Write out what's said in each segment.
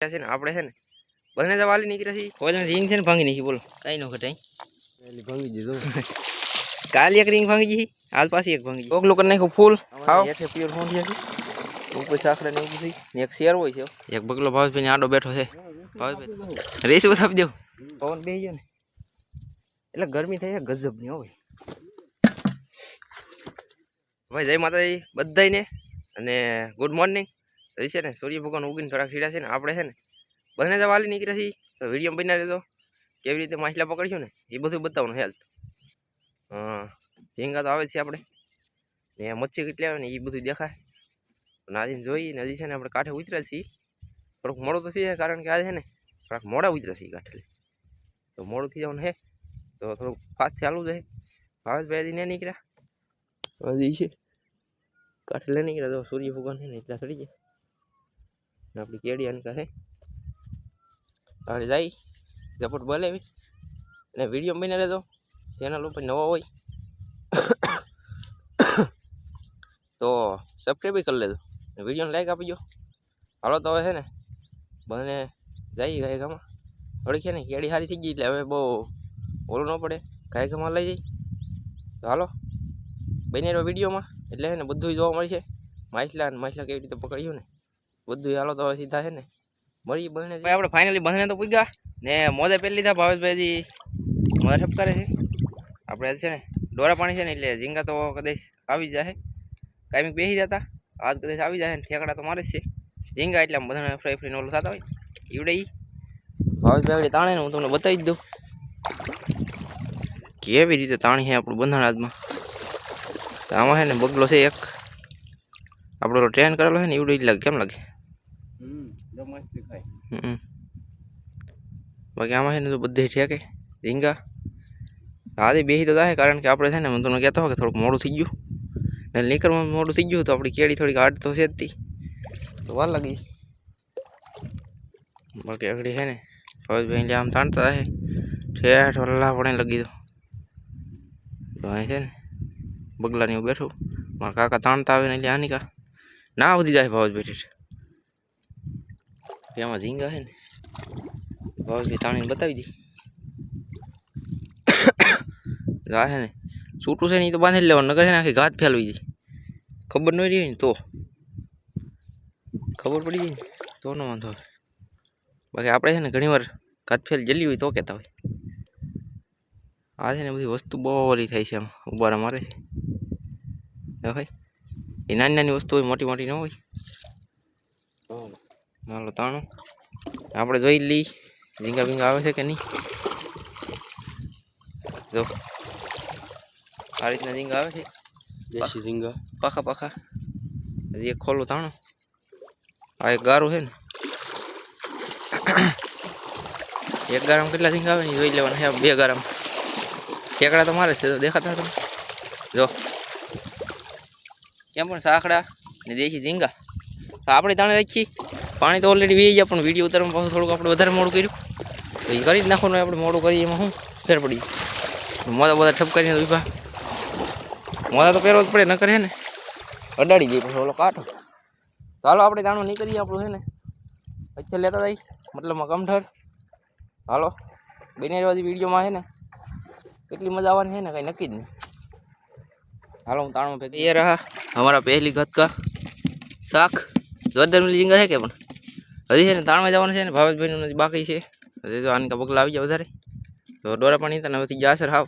છે ને આપણે છે ને બંને તો વાલી નીકળ્યા છીએ. કોઈ રીંગ છે ને ભાંગી નાખી બોલો. કાંઈ ન ઘટાય. ભાંગી દીધું કાલ એક રીંગ ભાંગી ગઈ હાલ પાછી એક ભાંગી ઓગલો કરી નાખ્યું ફૂલ હાવ હેઠે પ્યોર ફોન છે. ઉપર સાખડા ને એવું થઈ ને એક શેર હોય છે એક બગલો ભાવેશભાઈ ને આડો બેઠો છે. ભાવેશભાઈ રેસ બતાવી દેવું પવન બે ગયો ને. એટલે ગરમી થઈ છે ગજબની હોય ભાઈ જય માતાજી બધાયને. અને ગુડ મોર્નિંગ હજી છે ને, સૂર્ય ભગવાન ઉગીને થોડાક સીડા છે ને, આપણે છે ને બંને તો વાલી નીકળ્યા છીએ તો વીડિયો બનાવી દેતો કેવી રીતે માછલા પકડ્યું ને, એ બધું બતાવવાનું હેલ્થ હા, ઝીંગા તો આવે જ છે આપણે. ને મચ્છી કેટલી આવે ને એ બધું દેખાય. અને આજે જોઈએ ને, હજી છે ને, આપણે કાંઠે ઉતર્યા જ છીએ. થોડુંક મોડું તો થઈ જાય કારણ કે આજે છે ને, થોડાક મોડા ઉતર્યા છીએ કાંઠે. તો મોડું થઈ જવાનું હે તો થોડુંક ફાસ્ટ ચાલુ છે. ભાવેશભાઈ હજી નહીં નીકળ્યા. હજી છે. કાંઠે લઈ નીકળ્યા તો સૂર્ય ભગવાન છે ને, એટલા ચડી જાય ને આપણી કેડી અનકા છે આપણે જઈ ઝપટ બોલાવી અને વીડિયો બની લેજો ચેનલ ઉપર નવો હોય, તો સબસ્ક્રાઈબ કરી લેજો. વિડીયોને લાઈક આપી દો હાલો તો હવે છે ને, બને જઈ ગાય ગામાં થોડીક છે ને, કેડી સારી થઈ ગઈ એટલે હવે બહુ ઓલું ન પડે ગાય ગામાં લઈ જઈ તો હાલો, બને રહ્યો વિડીયોમાં એટલે છે ને બધું જોવા મળશે. માછલા અને માછલા કેવી રીતે પકડ્યું ને. બધું હાલો તો સીધા છે ને. મળી બંને આપણે ફાઇનલી બંને તો પૂગ્યા. ને મોદે પહેલી લીધા ભાવેશભાઈ ઠપ કરે છે. આપણે છે ને ડોરા પાણી છે ને એટલે ઝીંગા તો કદાચ આવી જાય કાંઈ બેસી જતા. આજ કદાચ આવી જાય ને ઠેકડા તો મારે જ છે. ઝીંગા એટલે આમ બધાને ફ્રાય ફ્રીને ઓલું થતા હોય. ઈવડે ઈ ભાવેશભાઈ તાણે હું તમને બતાવી જ દઉં. કેવી રીતે તાણી છે આપણું બંધાણ હાથમાં આમાં છે ને બગલો છે એક. આપણો ટ્રેન કરેલો છે ને એવું લાગે કેમ લાગે? બાકી આમાં છે ને તો બધે ઠેકે. ઝીંગા. આજે બેસી તો થાય કારણ કે આપણે છે ને હું તમને કહેતો હોય કે થોડુંક મોડું થઈ ગયું. ને નીકળવામાં મોડું થઈ ગયું તો આપણી કેળી થોડીક હાર્ડ તો છે જ તી. વાર લાગી. બાકી આગળ છે ને ફોજભાઈ આમ તાણતા હે ઠેઠ વલ્લા પણ લગી દો. તો અહીં છે ને, બગલાની હું બેઠું. મારા કાકા તાણતા આવે ને એટલે આની કા ના આવતી જાય ફોજભાઈ ઠેઠ. એમાં ઝીંગા છે ને? ભાવજભાઈ તાણીને બતાવી દી. આ છે ને, છૂટું છે ને એ તો બાંધી લેવાનું નગર છે ને આખી ઘાત ફેલવી દી. ખબર ન રહી ને તો. ખબર પડી જાય ને, તો ન વાંધો આવે. બાકી આપણે છે ને ઘણીવાર ઘાત ફેલ જલ્દી હોય તો કહેતા હોય. આ છે ને બધી વસ્તુ બહુ ઓલી થાય છે આમ ઉબારા મારે. છે ભાઈ, એ નાની નાની વસ્તુ હોય, મોટી મોટી ન હોય. હાલો તાણું. આપણે જોઈ લઈ ઝીંગા ભીંગા આવે છે કે નહીં? જો. આ રીતના ઝીંગા આવે છે. દેશી ઝીંગા. પાખા પાખા. હજી એક ખોલું તાણું. આ એક ગારું છે ને. એક ગારામાં કેટલા ઝીંગા આવે ને જોઈ લેવાના છે. બે ગારામાં. કેકડા તો મારે છે તો દેખાતા તમે જો. કેમ પણ સાંકડા ને દેશી ઝીંગા. તો આપણે તાણે રાખી. પાણી તો ઓલરેડી વી ગયા, પણ વીડિયો ઉતારવામાં થોડુંક આપણે વધારે મોડું કર્યું. તો એ કરી જ નાખવાનું, આપણે મોડું કરીએ, એમાં શું ફેર પડી મોદા બધા ઠપ કરીને ઊભા. મોદા તો પહેરવો જ પડે ન કરે ને, અડાડી જઈએ પછી ઓલો કાંટો ચાલો આપણે દાણો નીકળીએ, આપણું છે ને. પછી લેતા જઈ મતલબ કમઠર હાલો બેને બાજુ વિડીયોમાં છે ને, કેટલી મજા આવવાની છે ને, કંઈ નક્કી જ નહીં. હાલો, હું તાણમાં ભેગી રહ્યા અમારા પહેલી ગતકા શાક. જોરદાર મિલી જીંગા છે કે પણ? હજી છે ને તાણમાં જવાનું છે ને, ભાવેશભાઈનું હજી બાકી છે. હજી તો આનકા પગલા આવી જાય વધારે. તો ડોરા પાણી તને હવે ગયા અસર હાવ.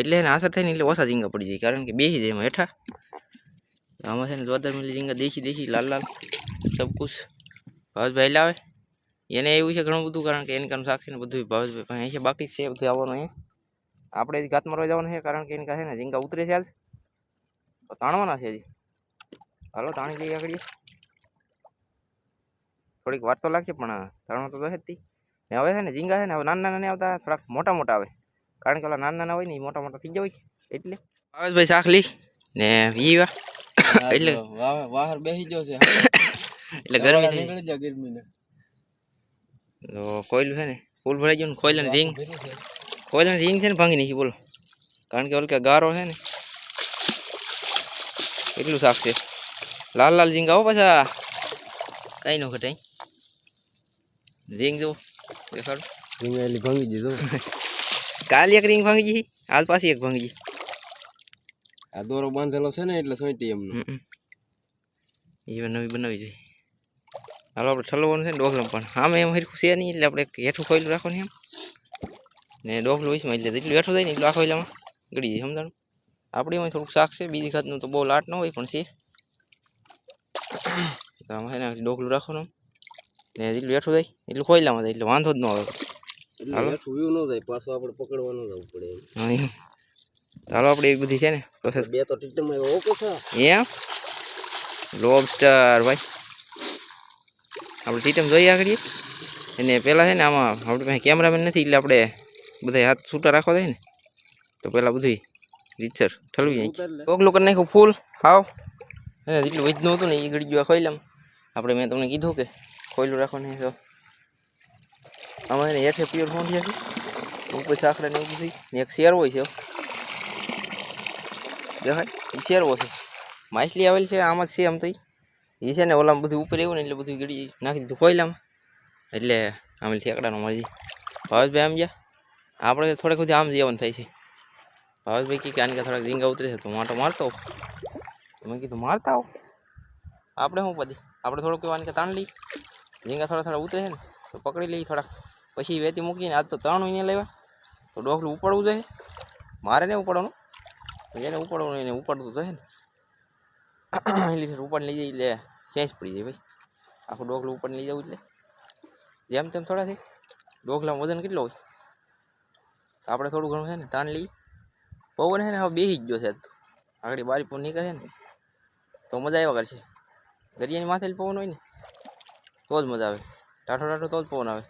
એટલે એને અસર થાય ને એટલે ઓછા ઝીંગા પડી જાય, કારણ કે બેસી જાય એમાં હેઠા. આમાં છે ને જોરદાર મિલી ઝીંગા દેખી દેખી લાલ લાલ સબકુશ ભાવેશભાઈ લાવે. એને એવું છે ઘણું બધું, કારણ કે એની કામ સાક્ષી ને બધું ભાવેશભાઈ પણ અહીં છે, બાકી છે બધું આવવાનું અહીંયા. આપણે જ ઘાત મારવા જવાનું છે, કારણ કે એની કાંઈ ને ઝીંગા ઉતરે છે આજ. તાણવાના છે હજી. હાલો, તાણી જઈએ આગળ. થોડીક વાર તો લાગશે પણ તાણવા તો હતી જ ને હવે છે ને ઝીંગા છે ને હવે નાના નાના નહીં આવતા થોડાક મોટા મોટા આવે. કારણ કે ઓલા નાના નાના હોય ને એ મોટા મોટા થઈ જાય એટલે. ભાવેશભાઈ શાક લઈ ને વીવા એટલે બેસી ગયો છે. એટલે ગરમી નીકળી જાય તો કોયલું છે ને ફૂલ ભરાઈ ગયું ને કોયલાની રીંગ. કોયલાની રીંગ છે ને ભાંગી નાખી બોલો. કારણ કે ઓલકે ગારો છે ને. એટલું શાક છે. લાલ લાલ ઝીંગા હો પાછા. કઈ ન ઘટાય. રીંગ જો દેખાડો રિંગ એલી ભાંગી દીધો કાલ એક રિંગ ભાંગી ગઈ હાલ પાછી એક ભાંગી ગઈ. આ દોરો બાંધેલો છે ને એટલે સોંટી એમનો. એ નવી બનાવી જોઈએ. હાલો આપણે ઠલવાનું છે ને ડોગલમ પણ. આમે એમ હરખું છે નહીં એટલે આપણે એક હેઠું ખોયલું રાખવાનું એમ. ને ડોગલું વીસમાં એટલે જેટલું હેઠું થાય ને એટલું આખો એલામાં ગળી જાય સમજાણું? આપણે એમાં થોડુંક શાક છે બીજી ખાતનું તો બહુ લાટ ન હોય પણ છે. આમાં છે ને ડોગલું રાખવાનું. ને જેટલું હેઠું થાય એટલું ખોયલામાં જાય એટલે વાંધો જ ન આવે. જાય. ચાલો આપણે એક બધી છે ને પ્રોસેસ બે તો ટીટમાં ઓકે છે. એમ? લોબસ્ટર ભાઈ. આપણે ટીટમ જોઈએ આગળ એને પહેલાં છે ને આમાં આપણી પાસે કેમેરામેન નથી એટલે આપણે બધા હાથ છૂટા રાખવા થાય ને. તો પહેલાં બધું રીતસર ઠલવી જાય. ઓગલું કરી નાખ્યું ફૂલ હાવ. એને જેટલું વધનું હતું ને એ ગળી ગયું ખોઈલામ આપણે મેં તમને કીધું કે ખોયલું રાખવાની તો આમાં એને હેઠે પ્યોર મોંઢિયા છે? ઉપર સાંકડા ને એવું બધું ને એક શેરવો છે દેખાય? શેરવો છે. માછલી આવેલી છે, આમાં જ છે આમ તો. એ છે ને ઓલામાં બધું ઉપર એવું ને એટલે બધું ગળી નાખી દીધું કોયલામાં એટલે આમ ઠેકડાનો મરજી ભાવેશભાઈ આમ ગયા? આપણે થોડેક સુધી આમ જવાનું થાય છે. ભાવેશભાઈ કે આને થોડાક રીંગા ઉતરે છે, તો માટો મારતો. મેં કીધું, મારતા આવો. આપણે શું પછી આપણે થોડુંક કહેવાનું કે તાણ લઈ રીંગા થોડા થોડા ઉતરે છે ને, તો પકડી લઈએ થોડાક. પછી વેતી મૂકીને આજ તો ત્રણ મહિને લેવા. તો ડોકલું ઉપાડવું જોઈએ. મારે ને ઉપાડવાનું. જેને ઉપાડવાનું, એને ઉપાડવું હે ને. એટલે ઉપાડ લઈ જાય એટલે ખેંચ પડી જાય ભાઈ. આખું ડોકલું ઉપાડ લઈ જવું એટલે જેમ તેમ થોડા છે ડોકલામાં વજન કેટલો હોય? આપણે થોડું ઘણું છે ને તાણ લઈ પવન છે ને હવે બેસી જ ગયો છે આગળ બારી પણ નીકળે ને. તો મજા આવ્યા કરશે. દરિયાની માથે પવન હોય ને. તો જ મજા આવે. ટાઠો ટાઠો તો જ પવન આવે.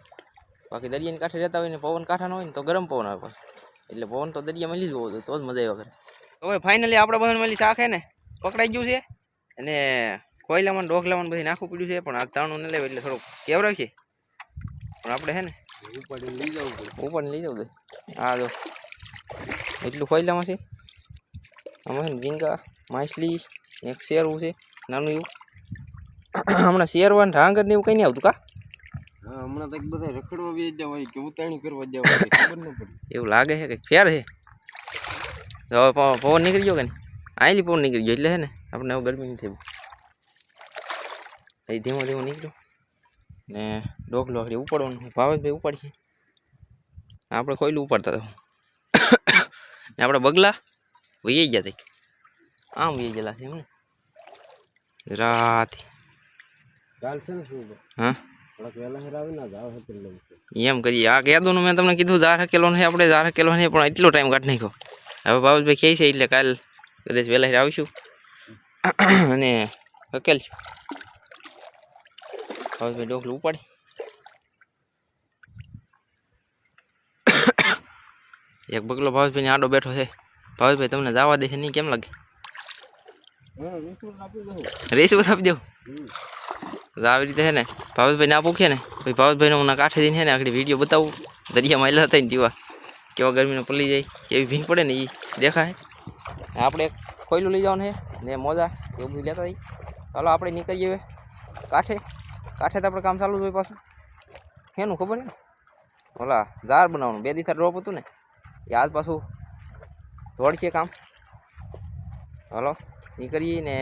બાકી દરિયાની કાંઠે રહેતા હોય ને પવન કાંઠાનો હોય ને તો ગરમ પવન આવે એટલે પવન તો દરિયામાં લીધો હોય તો જ મજા આવે હવે ફાઇનલી આપણે બધાને મળી શાખે ને પકડાઈ ગયું છે. અને કોયલામાં ને બધી નાખવું પડ્યું છે પણ આ તાણું ન લેવું એટલે થોડુંક કેવરાય છે પણ આપણે હે ને ઉપર લઈ જવું પડે ઉપર લઈ જાવ દે. હા જો એટલું કોયલામાં છે. આમાં છે ને ઝીંગા માછલી એક શેરવું છે નાનું એવું. હમણાં શેરવા ને ઢાંગર ને એવું કંઈ નહીં આવતું કા? હમણાં તો બધા રખડવા બી જવા કે ઉતાણી કરવા જવા ખબર ન પડે. એવું લાગે છે કે ફેર છે? તો હવે પવન નીકળી ગયો કે નહીં? આયલી પવન નીકળી ગયો એટલે હે ને આપણે હવે ગરમી નથી એ ધીમો ધીમો નીકળ્યો. ને ડોકલો આગળ ઉપાડવાનું. ભાવેશભાઈ ઉપાડીએ આપણે કોયલું ઉપાડતા હતા. ને આપણે બગલા વહી ગયા હતા આમ વહી ગયેલા છે એમને. રાતે ને એમ કરીએ. આ કહેતું મેં તમને કીધું ઝાર હકેલો નહીં આપણે ઝાર હકેલો નહીં પણ એટલો ટાઈમ કાઢ નાખ્યો. હવે બાબુભાઈ કહે છે એટલે કાલ કદાચ વહેલા આવીશું. અને હકેલશું બાબુભાઈ ડોકલું ઉપાડી. એક બગલો ને આડો બેઠો છે. ભાવજભાઈ તમને જવા દે છે નહીં કેમ લાગે? રેસ વિસ્તૃત આપી દઉં. આવી રીતે છે ને ભાવેશભાઈ ના પૂછે ને? ભાઈ ભાવેશભાઈને હું કાંઠે જઈને છે ને આગળ વીડિયો બતાવું. દરિયામાં એલા થઈને તેવા કેવા ગરમીનો પલી જાય. કેવી ભીંગ પડે ને એ દેખાય? ને આપણે કોયલું લઈ જવાનું છે ને મોજા. એવું બધું લેતા ચાલો આપણે નીકળીએ હવે. કાંઠે. કાંઠે તો આપણે કામ ચાલુ જ હોય પાછું. શેનું ખબર છે ને? ઓલા ઝાર બનાવવાનું. બે દિવસ રોપ હતું ને. એ આજ પાછું દોડશે કામ. હલો, નીકળીએ ને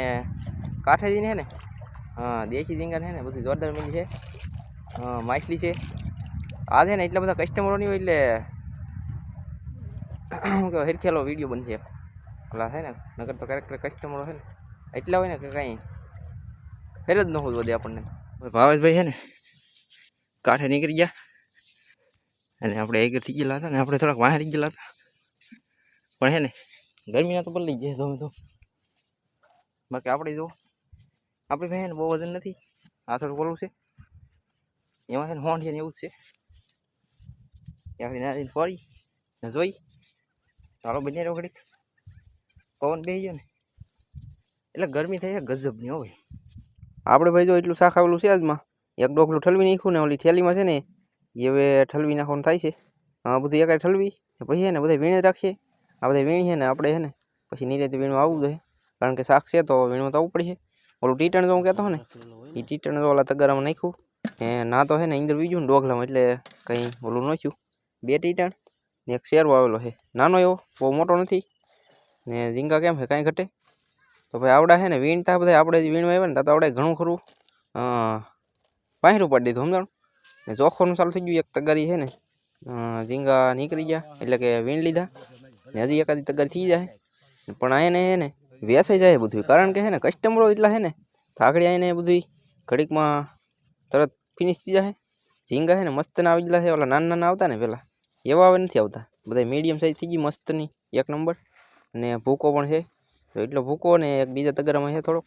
કાંઠે જઈને છે ને હા, દેશી ઝીંગા છે ને બધું જોરદાર મીલી છે. હા, માછલી છે. આ છે ને, એટલા બધા કસ્ટમરો નહીં હોય એટલે શું કહેવાય, હેરખેલો વીડિયો બનશે. પેલા છે ને નગર તો ક્યારેક કસ્ટમરો છે ને, એટલા હોય ને કે કાંઈ ફેર જ ન હોવું વધે આપણને. ભાવેશભાઈ છે ને, કાંઠે નીકળી ગયા. અને આપણે આગળ થઈ ગયેલા હતા ને, આપણે થોડાક વાહ રહી ગયેલા હતા. પણ હે ને, ગરમીના તો બદલાઈ ગયા તમે તો. બાકી આપણે જો આપણી પાસે બહુ વજન નથી. આ થોડું ઓલું છે. એમાં છે ને હોંડ છે ને એવું જ છે. એ આપણે ના જઈને ફરી ને જોઈ. ચાલો બની રહ્યો ઘડીક. પવન બેસી ગયો ને. એટલે ગરમી થઈ છે, ગજબની હોય આપણે ભાઈ જો એટલું શાક આવેલું છે આજમાં. એક ડોકલું ઠલવી નાખ્યું ને ઓલી થેલીમાં છે ને, એ હવે ઠલવી નાખવાનું થાય છે. હા, બધું એકાય ઠલવી પછી છે ને બધા વીણે રાખીએ. આ બધા વીણી છે ને આપણે છે ને, પછી નીરેથી વીણવા આવવું જોઈએ. કારણ કે શાક છે તો વીણવા તો આવવું પડશે ઓલું ટીટણ જો હું કહેતો હો ને એ ટીટણ જો ઓલા તગારામાં નાખ્યું ને ના તો હે ને અંદર બીજું ને ડોગલામાં એટલે કંઈ ઓલું ન થયું બે ટીટાણ ને એક શેરવો આવેલો છે નાનો એવો બહુ મોટો નથી ને ઝીંગા કેમ છે કાંઈ ઘટે તો ભાઈ આવડા છે ને વીણતા બધા આપણે જ વીણવા આવ્યા ને ત્યાં તો આવડે ઘણું ખરું પાંહરું પાડી દીધું સમજાણું ને ચોખ્ખોનું ચાલુ થઈ ગયું એક તગારી છે ને અ, ઝીંગા નીકળી ગયા એટલે કે વીણ લીધા ને હજી એકાદી તગારી થઈ જાય પણ આ એને હે ને વેસાઈ જાય બધું કારણ કે હે ને કસ્ટમરો એટલા હે ને, થાકડી આવીને બધું ઘડીકમાં તરત ફિનિશ થઈ જાય ઝીંગા છે ને મસ્ત ના આવી ગયેલા છે ઓલા નાના નાના આવતા ને પહેલાં એવા હવે નથી આવતા. બધા મીડિયમ સાઈઝ થઈ ગઈ, મસ્તની, એક નંબર ને ભૂકો પણ છે. તો એટલો ભૂકો ને એક બીજા તગરામાં છે થોડોક.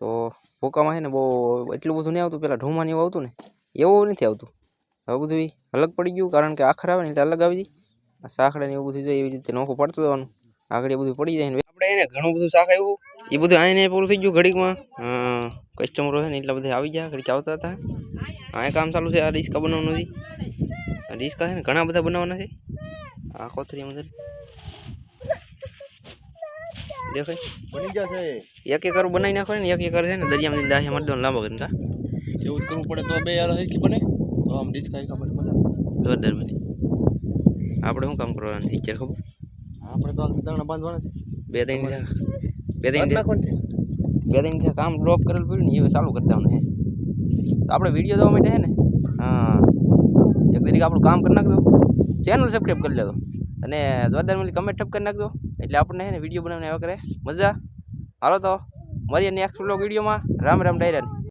તો ભૂકામાં છે ને બહુ એટલું બધું નહીં આવતું. પહેલાં ઢોમાં એવું આવતું ને, એવું નથી આવતું. હવે બધું અલગ પડી ગયું, કારણ કે આખર આવે ને એટલે અલગ આવી જાય. આ સાંકડા ને એવું બધું જોઈએ એવી રીતે નોખું પડતું જવાનું આગળ બધું પડી જાય ને આપણે એને ઘણું બધું શાક આવ્યું. એ બધું આઈને પૂરું થઈ ગયું ઘડીકમાં. કસ્ટમરો છે ને એટલા બધા આવી ગયા ઘડીક આવતા હતા. આ કામ ચાલુ છે આ રિસ્કા બનાવવાનું નથી આ રિસ્કા છે ને ઘણા બધા બનાવવાના છે. આ કોથળી અંદર દેખાય? બની જશે. એક એકર બનાવી નાખો ને એક એકર છે ને દરિયામાં દાહિયા મારી દો લાંબો કરીને કા એવું જ કરવું પડે તો બે યાર હરખી બને. તો આમ ડિસ્કાઈ ખબર મજા આવે. જોરદાર બની. આપણે શું કામ કરવાનું છે ટીચર ખબર? આપણે તો આ દાણા બાંધવાના છે. બે ત્રણ બે ત્રણ બે ત્રણ કામ ડ્રોપ કરેલું પડ્યું ને એ ચાલુ કરી દેવાનું હે તો આપણે વીડિયો જોવા માટે છે ને? હા. એક તરીકે આપણું કામ કરી નાખજો. ચેનલ સબસ્ક્રાઈબ કરી લેજો. અને જોરદાર મળી કમેન્ટ ઠપ કરી નાખજો. એટલે આપણને છે ને વીડિયો બનાવીને આવ્યા કરે. મજા. હાલો તો મળીએ નેક્સ્ટ બ્લોગ વિડીયોમાં રામ રામ ડાયરા